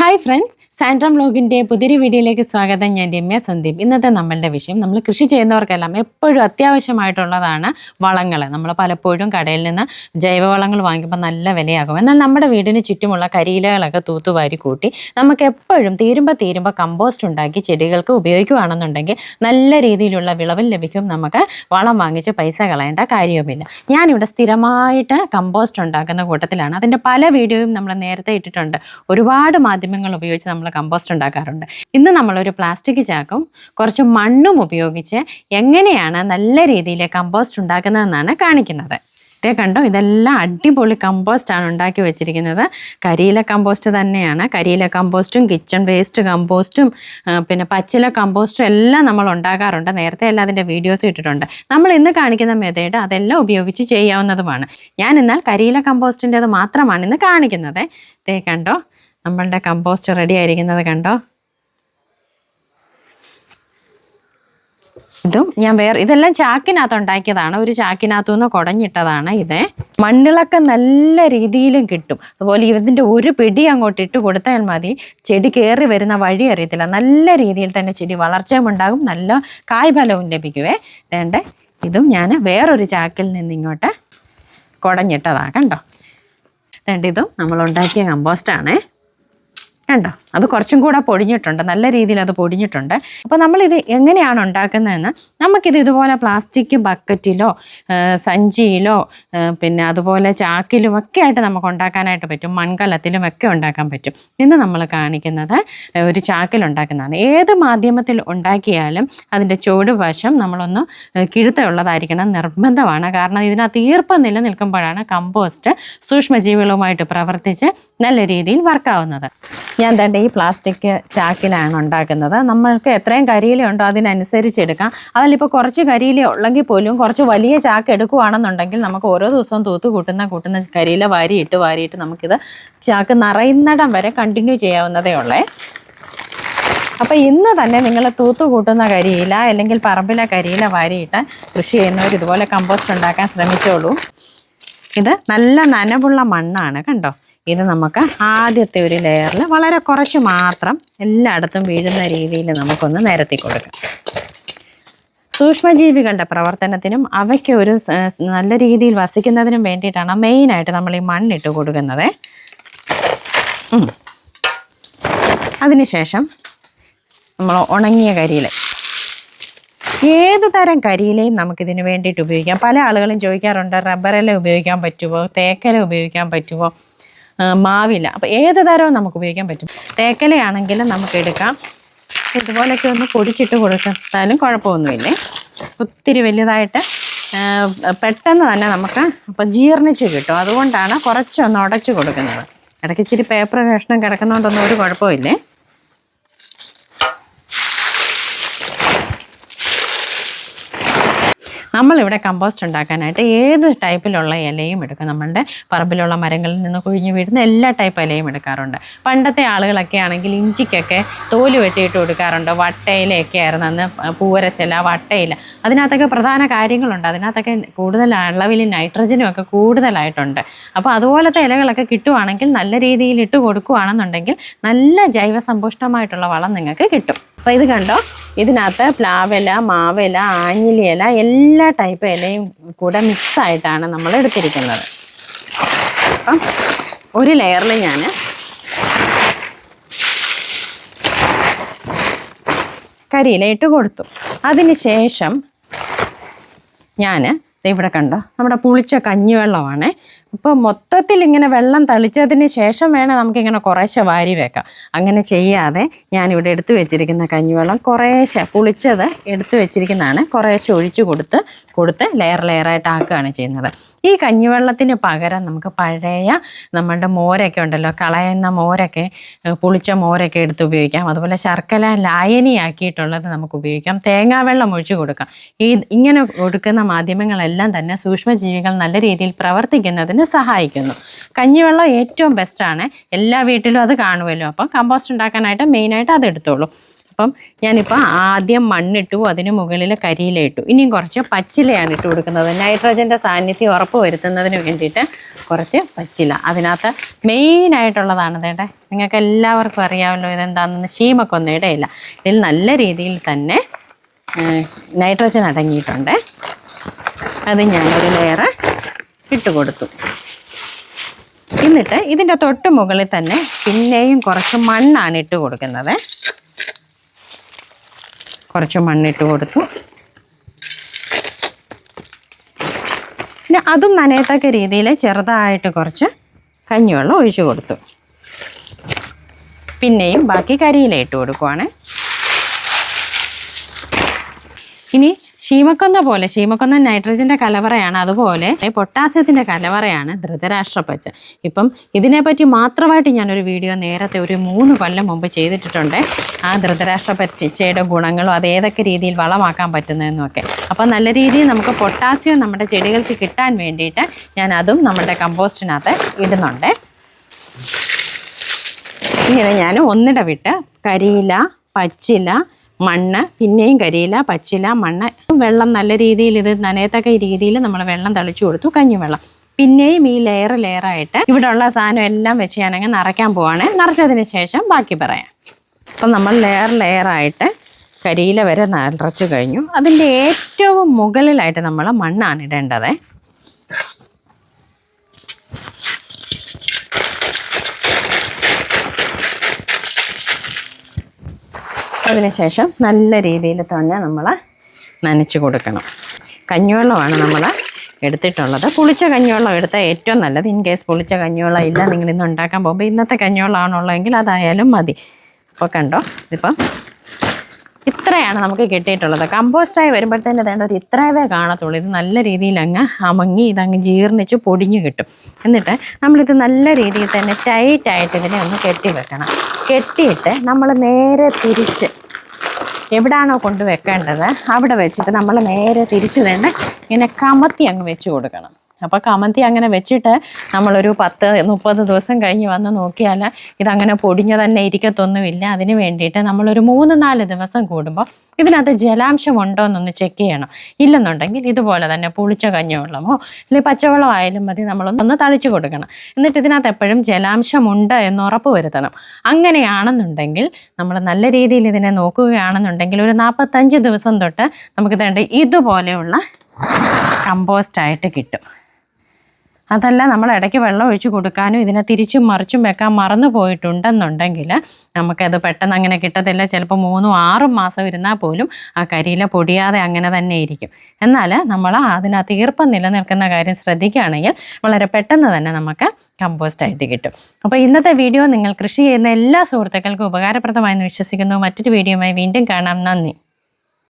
Hi friends സാൻഡ്രം ബ്ലോഗിന്റെ പുതിയൊരു വീഡിയോയിലേക്ക് സ്വാഗതം. ഞാൻ രമ്യ സന്ദീപ്. ഇന്നത്തെ നമ്മളുടെ വിഷയം നമ്മൾ കൃഷി ചെയ്യുന്നവർക്കെല്ലാം എപ്പോഴും അത്യാവശ്യമായിട്ടുള്ളതാണ് വളങ്ങൾ നമ്മൾ പലപ്പോഴും കടയിൽ നിന്ന് ജൈവവളങ്ങൾ വാങ്ങിക്കുമ്പോൾ നല്ല വിലയാകും. എന്നാൽ നമ്മുടെ വീടിന് ചുറ്റുമുള്ള കരിയിലകളൊക്കെ തൂത്തുവാരി കൂട്ടി നമുക്ക് എപ്പോഴും തീരുമ്പോൾ തീരുമ്പോൾ കമ്പോസ്റ്റ് ഉണ്ടാക്കി ചെടികൾക്ക് ഉപയോഗിക്കുകയാണെന്നുണ്ടെങ്കിൽ നല്ല രീതിയിലുള്ള വിളവും ലഭിക്കും. നമുക്ക് വളം വാങ്ങിച്ച് പൈസ കളയേണ്ട കാര്യവുമില്ല. ഞാനിവിടെ സ്ഥിരമായിട്ട് കമ്പോസ്റ്റ് ഉണ്ടാക്കുന്ന കൂട്ടത്തിലാണ്. അതിന്റെ പല വീഡിയോയും നമ്മൾ നേരത്തെ ഇട്ടിട്ടുണ്ട്. ഒരുപാട് മാധ്യമങ്ങൾ ഉപയോഗിച്ച് നമ്മൾ കമ്പോസ്റ്റ് ഉണ്ടാക്കാറുണ്ട്. ഇന്ന് നമ്മളൊരു പ്ലാസ്റ്റിക് ചാക്കും കുറച്ച് മണ്ണും ഉപയോഗിച്ച് എങ്ങനെയാണ് നല്ല രീതിയിൽ കമ്പോസ്റ്റ് ഉണ്ടാക്കുന്നതെന്നാണ് കാണിക്കുന്നത്. ഇതേ കണ്ടോ? ഇതെല്ലാം അടിപൊളി കമ്പോസ്റ്റ് ആണ് ഉണ്ടാക്കി വെച്ചിരിക്കുന്നത്. കരിയില കമ്പോസ്റ്റ് തന്നെയാണ്. കരിയില കമ്പോസ്റ്റും കിച്ചൺ വേസ്റ്റ് കമ്പോസ്റ്റും പിന്നെ പച്ചില കമ്പോസ്റ്റും എല്ലാം നമ്മൾ ഉണ്ടാക്കാറുണ്ട്. നേരത്തെ എല്ലാം അതിന്റെ വീഡിയോസ് ഇട്ടിട്ടുണ്ട്. നമ്മൾ ഇന്ന് കാണിക്കുന്ന മെതേഡ് അതെല്ലാം ഉപയോഗിച്ച് ചെയ്യാവുന്നതുമാണ്. ഞാൻ എന്നാൽ കരിയില കമ്പോസ്റ്റിന്റെത് മാത്രമാണ് ഇന്ന് കാണിക്കുന്നത്. ഇതേ കണ്ടോ? നമ്മളുടെ കമ്പോസ്റ്റ് റെഡി ആയിരിക്കുന്നത് കണ്ടോ? ഇതും ഞാൻ വേറെ ഇതെല്ലാം ചാക്കിനകത്ത് ഉണ്ടാക്കിയതാണ്. ഒരു ചാക്കിനകത്തു നിന്ന് കുടഞ്ഞിട്ടതാണ് ഇത്. മണ്ണിളൊക്കെ നല്ല രീതിയിലും കിട്ടും. അതുപോലെ ഇതിന്റെ ഒരു പിടി അങ്ങോട്ട് ഇട്ട് കൊടുത്താൽ മതി. ചെടി കയറി വരുന്ന വഴി അറിയത്തില്ല. നല്ല രീതിയിൽ തന്നെ ചെടി വളർച്ചയും ഉണ്ടാകും. നല്ല കായ്ഫലവും ലഭിക്കുവേ. വേണ്ട ഇതും ഞാൻ വേറൊരു ചാക്കിൽ നിന്ന് ഇങ്ങോട്ട് കുടഞ്ഞിട്ടതാണ് കണ്ടോ? ഇതും നമ്മൾ ഉണ്ടാക്കിയ കമ്പോസ്റ്റാണേ കണ്ടോ? അത് കുറച്ചും കൂടെ പൊടിഞ്ഞിട്ടുണ്ട് നല്ല രീതിയിൽ അത് പൊടിഞ്ഞിട്ടുണ്ട്. അപ്പോൾ നമ്മളിത് എങ്ങനെയാണ് ഉണ്ടാക്കുന്നതെന്ന് നമുക്കിത് ഇതുപോലെ പ്ലാസ്റ്റിക് ബക്കറ്റിലോ സഞ്ചിയിലോ പിന്നെ അതുപോലെ ചാക്കിലും ഒക്കെ ആയിട്ട് നമുക്ക് ഉണ്ടാക്കാനായിട്ട് പറ്റും മൺകലത്തിലും ഒക്കെ ഉണ്ടാക്കാൻ പറ്റും. ഇന്ന് നമ്മൾ കാണിക്കുന്നത് ഒരു ചാക്കിൽ ഉണ്ടാക്കുന്നതാണ്. ഏത് മാധ്യമത്തിൽ ഉണ്ടാക്കിയാലും അതിന്റെ ചുവട് വശം നമ്മളൊന്ന് കിഴുത്തുള്ളതായിരിക്കണം നിർബന്ധമാണ്. കാരണം ഇതിനകത്ത് ഈർപ്പം നിലനിൽക്കുമ്പോഴാണ് കമ്പോസ്റ്റ് സൂക്ഷ്മജീവികളുമായിട്ട് പ്രവർത്തിച്ച് നല്ല രീതിയിൽ വർക്കാവുന്നത് ഞാൻ തന്നെ ഈ പ്ലാസ്റ്റിക് ചാക്കിലാണ് ഉണ്ടാക്കുന്നത്. നമ്മൾക്ക് എത്രയും കരിയില ഉണ്ടോ അതിനനുസരിച്ച് എടുക്കാം. അതിലിപ്പോൾ കുറച്ച് കരിയില ഉള്ളെങ്കിൽ പോലും കുറച്ച് വലിയ ചാക്ക് എടുക്കുകയാണെന്നുണ്ടെങ്കിൽ നമുക്ക് ഓരോ ദിവസവും തൂത്ത് കൂട്ടുന്ന കൂട്ടുന്ന കരിയില വാരിയിട്ട് വാരിയിട്ട് നമുക്കിത് ചാക്ക് നിറയുന്നിടം വരെ കണ്ടിന്യൂ ചെയ്യാവുന്നതേ ഉള്ളേ. അപ്പോൾ ഇന്ന് തന്നെ നിങ്ങൾ തൂത്ത് കൂട്ടുന്ന കരിയില അല്ലെങ്കിൽ പറമ്പിലെ കരിയില വാരിയിട്ട് കൃഷി ചെയ്യുന്നവർ ഇതുപോലെ കമ്പോസ്റ്റ് ഉണ്ടാക്കാൻ ശ്രമിച്ചോളൂ. ഇത് നല്ല നനവുള്ള മണ്ണാണ് കണ്ടോ? ഇത് നമുക്ക് ആദ്യത്തെ ഒരു ലെയറിൽ വളരെ കുറച്ച് മാത്രം എല്ലായിടത്തും വീഴുന്ന രീതിയിൽ നമുക്കൊന്ന് നിരത്തി കൊടുക്കാം. സൂക്ഷ്മജീവികളുടെ പ്രവർത്തനത്തിനും അവയ്ക്ക് ഒരു നല്ല രീതിയിൽ വസിക്കുന്നതിനും വേണ്ടിയിട്ടാണ് മെയിനായിട്ട് നമ്മൾ ഈ മണ്ണിട്ട് കൊടുക്കുന്നത്. അതിനുശേഷം നമ്മൾ ഉണങ്ങിയ കരിയില. ഏത് തരം കരിയിലയും നമുക്കിതിന് വേണ്ടിയിട്ട് ഉപയോഗിക്കാം. പല ആളുകളും ചോദിക്കാറുണ്ട് റബ്ബറില ഉപയോഗിക്കാൻ പറ്റുമോ തേക്കല ഉപയോഗിക്കാൻ പറ്റുമോ ആ, മാവില അപ്പോൾ ഏത് തരവും നമുക്ക് ഉപയോഗിക്കാൻ പറ്റും. തേക്കലയാണെങ്കിലും നമുക്ക് എടുക്കാം. ഇതുപോലൊക്കെ ഒന്ന് പൊടിച്ചിട്ട് കൊടുത്താലും കുഴപ്പമൊന്നുമില്ലേ? ഒത്തിരി വലുതായിട്ട് പെട്ടെന്ന് തന്നെ നമുക്ക് അപ്പം ജീർണിച്ച് കിട്ടും. അതുകൊണ്ടാണ് കുറച്ചൊന്ന് ഉടച്ച് കൊടുക്കുന്നത്. ഇടയ്ക്ക് ഇച്ചിരി പേപ്പർ കഷ്ണം കിടക്കുന്നതുകൊണ്ടൊന്നും ഒരു കുഴപ്പമില്ലേ? നമ്മളിവിടെ കമ്പോസ്റ്റ് ഉണ്ടാക്കാനായിട്ട് ഏത് ടൈപ്പിലുള്ള ഇലയും എടുക്കും. നമ്മളുടെ പറമ്പിലുള്ള മരങ്ങളിൽ നിന്ന് കുഴിഞ്ഞു വീഴുന്ന എല്ലാ ടൈപ്പ് ഇലയും എടുക്കാറുണ്ട്. പണ്ടത്തെ ആളുകളൊക്കെ ആണെങ്കിൽ ഇഞ്ചിക്കൊക്കെ തോൽ വെട്ടിയിട്ട് കൊടുക്കാറുണ്ട്. വട്ടയിലയൊക്കെ ആയിരുന്നു അന്ന് പൂവരശില വട്ടയില. അതിനകത്തൊക്കെ പ്രധാന കാര്യങ്ങളുണ്ട്. അതിനകത്തൊക്കെ കൂടുതൽ അളവിൽ നൈട്രജനും ഒക്കെ കൂടുതലായിട്ടുണ്ട്. അപ്പോൾ അതുപോലത്തെ ഇലകളൊക്കെ കിട്ടുവാണെങ്കിൽ നല്ല രീതിയിൽ ഇട്ട് കൊടുക്കുകയാണെന്നുണ്ടെങ്കിൽ നല്ല ജൈവസമ്പുഷ്ടമായിട്ടുള്ള വളം നിങ്ങൾക്ക് കിട്ടും. അപ്പോൾ ഇത് കണ്ടോ? ഇതിനകത്ത് പ്ലാവില മാവില ആഞ്ഞിലിയില എല്ലാ ടൈപ്പ് ഇലയും കൂടെ മിക്സായിട്ടാണ് നമ്മൾ എടുത്തിരിക്കുന്നത്. അപ്പം ഒരു ലെയറിൽ ഞാൻ കരിയില ഇട്ട് കൊടുത്തു. അതിന് ശേഷം ഞാൻ ഇവിടെ കണ്ടോ? നമ്മുടെ പുളിച്ച കഞ്ഞിവെള്ളമാണ്. ഇപ്പോൾ മൊത്തത്തിൽ ഇങ്ങനെ വെള്ളം തളിച്ചതിന് ശേഷം വേണം നമുക്കിങ്ങനെ കുറേശ്ശെ വാരി വെക്കാം. അങ്ങനെ ചെയ്യാതെ ഞാനിവിടെ എടുത്തു വെച്ചിരിക്കുന്ന കഞ്ഞിവെള്ളം കുറേശ്ശെ പുളിച്ചത് എടുത്തു വെച്ചിരിക്കുന്നതാണ്. കുറേശ്ശെ ഒഴിച്ചു കൊടുത്ത് കൊടുത്ത് ലെയർ ലെയറായിട്ട് ആക്കുകയാണ് ചെയ്യുന്നത്. ഈ കഞ്ഞിവെള്ളത്തിന് പകരം നമുക്ക് പഴയ നമ്മളുടെ മോരൊക്കെ ഉണ്ടല്ലോ കളയുന്ന മോരൊക്കെ പുളിച്ച മോരൊക്കെ എടുത്ത് ഉപയോഗിക്കാം. അതുപോലെ ശർക്കര ലായനിയാക്കിയിട്ടുള്ളത് നമുക്ക് ഉപയോഗിക്കാം. തേങ്ങാവെള്ളം ഒഴിച്ചു കൊടുക്കാം. ഈ ഇങ്ങനെ കൊടുക്കുന്ന മാധ്യമങ്ങളെല്ലാം തന്നെ സൂക്ഷ്മജീവികൾ നല്ല രീതിയിൽ പ്രവർത്തിക്കുന്നതിന് സഹായിക്കുന്നു. കഞ്ഞിവെള്ളം ഏറ്റവും ബെസ്റ്റാണ് എല്ലാ വീട്ടിലും അത് കാണുമല്ലോ അപ്പം കമ്പോസ്റ്റ് ഉണ്ടാക്കാനായിട്ട് മെയിനായിട്ട് അത് എടുത്തോളൂ. അപ്പം ഞാനിപ്പോൾ ആദ്യം മണ്ണിട്ടു അതിന് മുകളിൽ കരിയില ഇട്ടു. ഇനിയും കുറച്ച് പച്ചിലയാണ് ഇട്ട് കൊടുക്കുന്നത്. നൈട്രജന്റെ സാന്നിധ്യം ഉറപ്പ് വരുത്തുന്നതിന് വേണ്ടിയിട്ട് കുറച്ച് പച്ചില. അതിനകത്ത് മെയിനായിട്ടുള്ളതാണ് ഇതേട്ടെ നിങ്ങൾക്ക് എല്ലാവർക്കും അറിയാമല്ലോ ഇതെന്താണെന്ന്. ശീമക്കൊന്നും ഇടയില്ല. ഇതിൽ നല്ല രീതിയിൽ തന്നെ നൈട്രജൻ അടങ്ങിയിട്ടുണ്ട്. അത് ഞാനൊരു ലെയർ ഇട്ട് കൊടുത്തു. എന്നിട്ട് ഇതിന്റെ തൊട്ട് മുകളിൽ തന്നെ പിന്നെയും കുറച്ച് മണ്ണാണ് ഇട്ട് കൊടുക്കുന്നത്. കുറച്ച് മണ്ണിട്ട് കൊടുത്തു. പിന്നെ അതും നനയത്തക്ക രീതിയിൽ ചെറുതായിട്ട് കുറച്ച് കഞ്ഞിവെള്ളം ഒഴിച്ചു കൊടുത്തു. പിന്നെയും ബാക്കി കരിയില ഇട്ട് കൊടുക്കുവാണ്. ഇനി ശീമക്കൊന്ന പോലെ ശീമക്കൊന്ന നൈട്രജന്റെ കലവറയാണ് അതുപോലെ പൊട്ടാസ്യത്തിന്റെ കലവറയാണ് ധൃതരാഷ്ട്രപ്പച്ച. ഇപ്പം ഇതിനെപ്പറ്റി മാത്രമായിട്ട് ഞാനൊരു വീഡിയോ നേരത്തെ ഒരു മൂന്ന് കൊല്ലം മുമ്പ് ചെയ്തിട്ടുണ്ട് ആ ധൃതരാഷ്ട്രപ്പച്ചയുടെ ഗുണങ്ങളും അത് ഏതൊക്കെ രീതിയിൽ വളമാക്കാൻ പറ്റുന്നതെന്നും ഒക്കെ അപ്പം നല്ല രീതിയിൽ നമുക്ക് പൊട്ടാസ്യം നമ്മുടെ ചെടികൾക്ക് കിട്ടാൻ വേണ്ടിയിട്ട് ഞാൻ അതും നമ്മുടെ കമ്പോസ്റ്റിനകത്ത് ഇടുന്നുണ്ട്. ഇങ്ങനെ ഞാൻ ഒന്നിട വിട്ട് കരിയില പച്ചില മണ്ണ് പിന്നെയും കരിയില പച്ചില മണ്ണ്. വെള്ളം നല്ല രീതിയിൽ ഇത് നനയത്തക്ക രീതിയിൽ നമ്മൾ വെള്ളം തളിച്ചു കൊടുത്തു കഞ്ഞിവെള്ളം. പിന്നെയും ഈ ലെയർ ലെയറായിട്ട് ഉള്ള സാധനം എല്ലാം വെച്ച് ഞാനങ്ങ് നിറയ്ക്കാൻ പോവാണ്. നിറച്ചതിന് ശേഷം ബാക്കി പറയാം. അപ്പം നമ്മൾ ലെയർ ലെയറായിട്ട് കരിയില വരെ നിറച്ചു കഴിഞ്ഞു. അതിന്റെ ഏറ്റവും മുകളിലായിട്ട് നമ്മൾ മണ്ണാണ് ഇടേണ്ടത്. അതിനുശേഷം നല്ല രീതിയിൽ തന്നെ നമ്മൾ നനച്ച് കൊടുക്കണം. കഞ്ഞിവെള്ളമാണ് നമ്മൾ എടുത്തിട്ടുള്ളത്. പുളിച്ച കഞ്ഞിവെള്ളം എടുത്താൽ ഏറ്റവും നല്ലത്. ഇൻ കേസ് പുളിച്ച കഞ്ഞിവെള്ളം ഇല്ല നിങ്ങൾ ഇന്ന് ഉണ്ടാക്കാൻ പോകുമ്പോൾ ഇന്നത്തെ കഞ്ഞിവെള്ളമാണുള്ളതെങ്കിൽ അതായാലും മതി. അപ്പോൾ കണ്ടോ ഇതിപ്പം ഇത്രയാണ് നമുക്ക് കിട്ടിയിട്ടുള്ളത്. കമ്പോസ്റ്റായി വരുമ്പോഴത്തേന് വേണ്ട ഒരു ഇത്രയവേ കാണത്തുള്ളൂ. ഇത് നല്ല രീതിയിൽ അങ്ങ് അമങ്ങി ഇതങ്ങ് ജീർണിച്ച് പൊടിഞ്ഞു കിട്ടും. എന്നിട്ട് നമ്മളിത് നല്ല രീതിയിൽ തന്നെ ടൈറ്റായിട്ട് ഇതിനെ ഒന്ന് കെട്ടി വെക്കണം. കെട്ടിയിട്ട് നമ്മൾ നേരെ തിരിച്ച് എവിടാണോ കൊണ്ട് വെക്കേണ്ടത് അവിടെ വെച്ചിട്ട് നമ്മൾ നേരെ തിരിച്ചു തന്നെ ഇങ്ങനെ കമത്തി അങ്ങ് വെച്ച് കൊടുക്കണം. അപ്പോൾ കമന്തി അങ്ങനെ വെച്ചിട്ട് നമ്മളൊരു പത്ത് മുപ്പത് ദിവസം കഴിഞ്ഞ് വന്ന് നോക്കിയാൽ ഇതങ്ങനെ പൊടിഞ്ഞു തന്നെ ഇരിക്കത്തൊന്നുമില്ല. അതിന് വേണ്ടിയിട്ട് നമ്മളൊരു മൂന്ന് നാല് ദിവസം കൂടുമ്പോൾ ഇതിനകത്ത് ജലാംശം ഉണ്ടോ എന്നൊന്ന് ചെക്ക് ചെയ്യണം. ഇല്ലെന്നുണ്ടെങ്കിൽ ഇതുപോലെ തന്നെ പുളിച്ച കഞ്ഞിവെള്ളമോ അല്ലെങ്കിൽ പച്ചവെള്ളം ആയാലും മതി നമ്മളൊന്ന് തളിച്ചു കൊടുക്കണം. എന്നിട്ട് ഇതിനകത്ത് എപ്പോഴും ജലാംശം ഉണ്ട് എന്ന് ഉറപ്പ് വരുത്തണം. അങ്ങനെയാണെന്നുണ്ടെങ്കിൽ നമ്മൾ നല്ല രീതിയിൽ ഇതിനെ നോക്കുകയാണെന്നുണ്ടെങ്കിൽ ഒരു നാൽപ്പത്തഞ്ച് ദിവസം തൊട്ട് നമുക്ക് തേണ്ട ഇതുപോലെയുള്ള കമ്പോസ്റ്റായിട്ട് കിട്ടും. അതല്ല നമ്മൾ ഇടയ്ക്ക് വെള്ളം ഒഴിച്ച് കൊടുക്കാനും ഇതിനെ തിരിച്ചും മറിച്ചും വെക്കാൻ മറന്നു പോയിട്ടുണ്ടെന്നുണ്ടെങ്കിൽ നമുക്കത് പെട്ടെന്ന് അങ്ങനെ കിട്ടത്തില്ല. ചിലപ്പോൾ മൂന്നും ആറും മാസം ഇരുന്നാൽ പോലും ആ കരിയില പൊടിയാതെ അങ്ങനെ തന്നെ ഇരിക്കും. എന്നാൽ നമ്മൾ അതിനകത്ത് ഈർപ്പം നിലനിൽക്കുന്ന കാര്യം ശ്രദ്ധിക്കുകയാണെങ്കിൽ വളരെ പെട്ടെന്ന് തന്നെ നമുക്ക് കമ്പോസ്റ്റ് ആയിട്ട് കിട്ടും. അപ്പോൾ ഇന്നത്തെ വീഡിയോ നിങ്ങൾ കൃഷി ചെയ്യുന്ന എല്ലാ സുഹൃത്തുക്കൾക്കും ഉപകാരപ്രദമായെന്ന് വിശ്വസിക്കുന്നു. മറ്റൊരു വീഡിയോയുമായി വീണ്ടും കാണാം. നന്ദി.